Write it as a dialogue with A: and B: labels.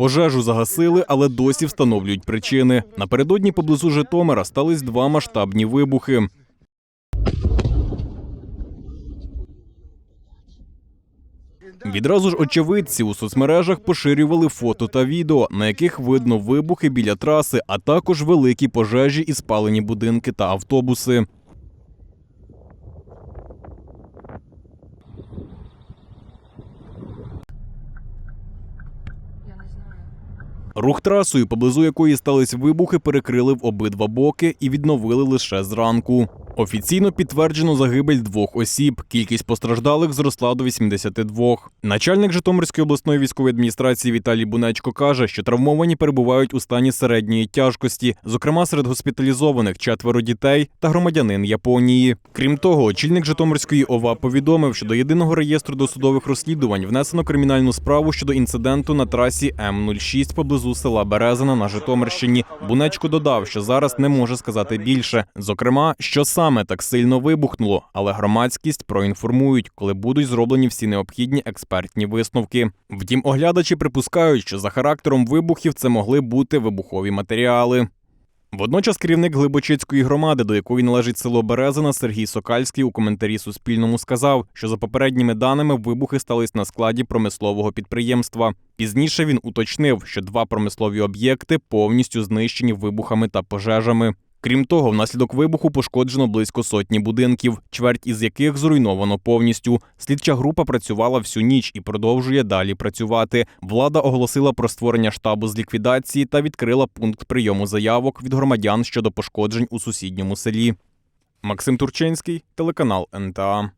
A: Пожежу загасили, але досі встановлюють причини. Напередодні поблизу Житомира стались два масштабні вибухи. Відразу ж очевидці у соцмережах поширювали фото та відео, на яких видно вибухи біля траси, а також великі пожежі і спалені будинки та автобуси. Рух трасою, поблизу якої стались вибухи, перекрили в обидва боки і відновили лише зранку. Офіційно підтверджено загибель двох осіб. Кількість постраждалих зросла до 82. Начальник Житомирської обласної військової адміністрації Віталій Бунечко каже, що травмовані перебувають у стані середньої тяжкості, зокрема серед госпіталізованих четверо дітей та громадянин Японії. Крім того, очільник Житомирської ОВА повідомив, що до єдиного реєстру досудових розслідувань внесено кримінальну справу щодо інциденту на трасі М06 поблизу села Березина на Житомирщині. Бунечко додав, що зараз не може сказати більше. Зокрема, що саме так сильно вибухнуло, але громадськість проінформують, коли будуть зроблені всі необхідні експертні висновки. Втім, оглядачі припускають, що за характером вибухів це могли бути вибухові матеріали. Водночас керівник Глибочицької громади, до якої належить село Березина, Сергій Сокальський у коментарі Суспільному сказав, що за попередніми даними вибухи стались на складі промислового підприємства. Пізніше він уточнив, що два промислові об'єкти повністю знищені вибухами та пожежами. Крім того, внаслідок вибуху пошкоджено близько сотні будинків, чверть із яких зруйновано повністю. Слідча група працювала всю ніч і продовжує далі працювати. Влада оголосила про створення штабу з ліквідації та відкрила пункт прийому заявок від громадян щодо пошкоджень у сусідньому селі. Максим Турчинський, телеканал НТА.